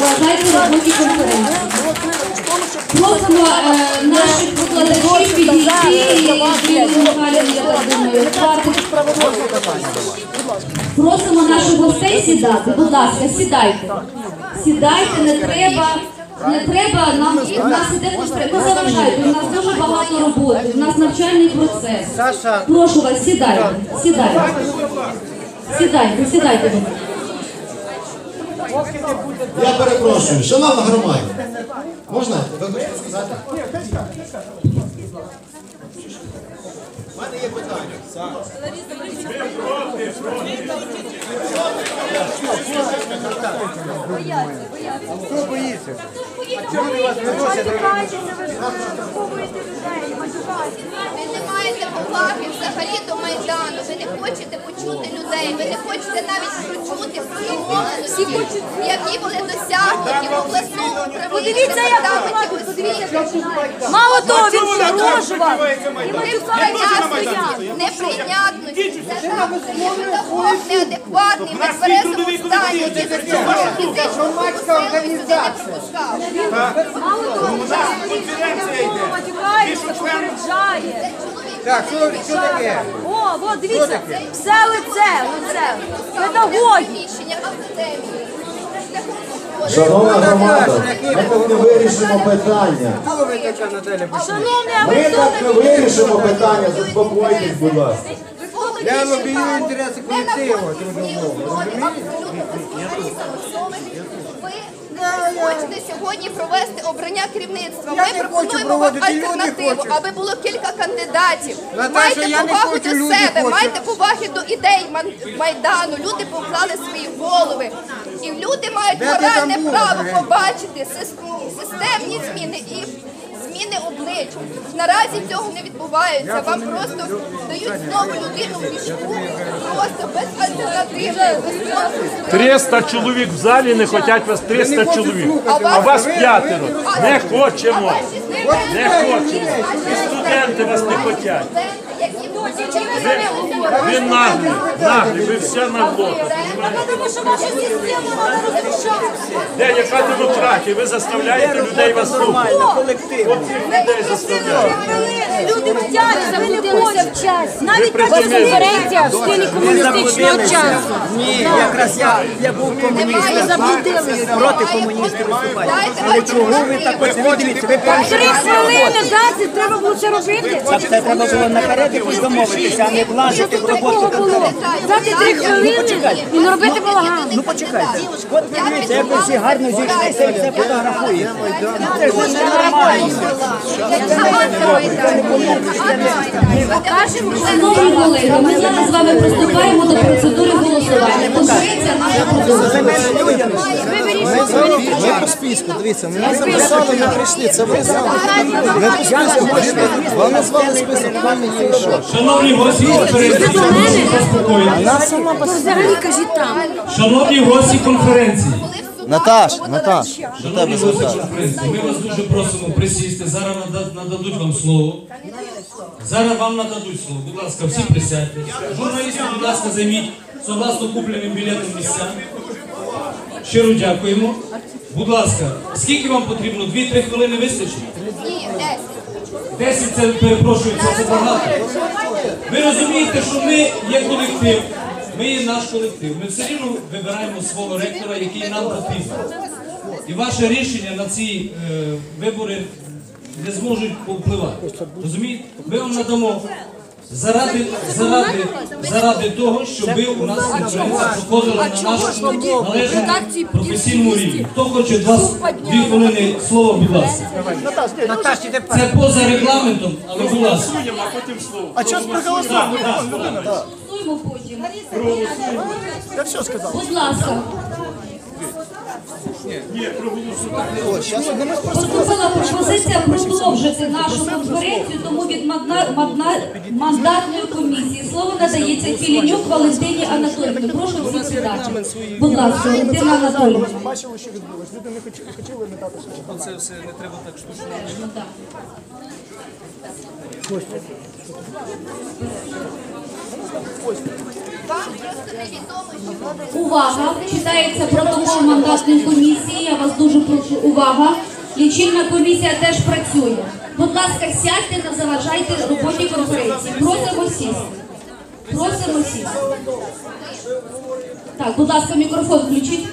заважайте роботі конференції. Просимо е, наших викладачів підійти і Ірину Михайлівну, я так думаю. Просимо наших гостей сідати. Будь ласка, сідайте. Сідайте, не треба. Не треба нам у нас іде. Не заважайте. У нас дуже багато роботи. У нас навчальний процес. Прошу вас, сідайте. Сідайте. Сідайте, сідайте. Я перепрошую, шановна громада. Можна? Ви хочете сказати? У мене є питання. хто боїться? Ви не маєте поваги взагалі до Майдану, ви не хочете почути людей, ви не хочете навіть почути всі які були досягнуті в обласному управлінні департаменті освіти. Мало того, він погрожував. Неприйнятності, неприйнятності. Неадекватний, в нетверезому стані, який до цього фізичного сили сюди не пропускав. Мало того, він матюкається, попереджає. Так, що, що таке? О, от дивіться, все лице, лице. Педагоги. Шановна громада, ми так не вирішимо питання. А Ми ви так не вирішимо питання, заспокойтесь, будь ласка. Я лобію інтереси колективу. Ви хочете сьогодні провести обрання керівництва. Ми пропонуємо вам альтернативу, аби було кілька кандидатів. Майте повагу до себе, майте поваги до ідей майдану. Люди поклали свої голови. І люди мають моральне право побачити системні зміни і зміни облич. Наразі цього не відбувається. Вам просто дають знову людину в мішку, просто без альтернативи. без конкурсу. 300 чоловік в залі не хочуть вас 300 чоловік. А вас п'ятеро. Не хочемо. Не хочемо. І студенти вас не хочуть. Ви наглі, наглі, ви все наглота. Тому що треба розрушати. Де яка демократія? Ви заставляєте людей вас слухати. колектив. Людей заставляєте. Люди втяться, ви не хочете. Навіть на конференція в стилі комуністичного часу. Ні, якраз я, я був комуністом, проти комуністів виступаю. Але чого ви так ось ви дивіться, ви перші Три хвилини дати, треба було це робити. так це треба було наперед якось домовитися, а не влазити в роботу конкурентів. Дати три хвилини і не робити балаган. Ну почекайте, от ви дивіться, як ви всі гарно зійшлися і все фотографуєте. Це ж не нормально. Шановні колеги, ми зараз з вами приступаємо до процедури голосування. Ми по списку, дивіться, ми не записали, ми прийшли, це ви знали. Ми по списку прийшли. Вам назвали список, вам не є що. Шановні гості конференції. Взагалі кажіть там. Шановні гості конференції, Наташ, Наташ, до тебе звертаю. ми вас дуже просимо присісти. Зараз нададуть вам слово. Зараз вам нададуть слово. Будь ласка, всі присядьте. Журналісти, будь ласка, займіть согласно купленим білетом місця. Щиро дякуємо. Будь ласка, скільки вам потрібно? Дві-три хвилини вистачить? Десять. Десять це перепрошую, це забагато. Ви розумієте, що ми є колектив, ми є наш колектив. Ми все рівно вибираємо свого ректора, який нам потрібен. І ваше рішення на ці е, вибори не зможуть повпливати. Розумієте? Ми вам надамо. Заради, заради, заради того, щоб ви у нас конференція проходила на нашому належному професійному рівні. Хто хоче два, дві хвилини слова, будь ласка. Наташ, іде Це поза регламентом, але будь ласка. А час проголосуємо. Голосуємо потім. Я все сказав. Будь ласка. Поступила пропозиція продовжити нашу конференцію, тому від мандатної комісії слово надається Філінюк Валентині Анатоліївні. Прошу всіх сідати. Будь ласка, Валентина Анатоліївна. Бачили, що відбулось. Люди не хотіли, дати що. Це все не треба так штучно. Ну, так. Вам просто невідомо, що ви Увага! Читається протокол мандатної комісії. Я вас дуже прошу. Увага! Лічильна комісія теж працює. Будь ласка, сядьте, не заважайте роботі конференції. Просимо сісти. Просимо сісти. Так, будь ласка, мікрофон включіть.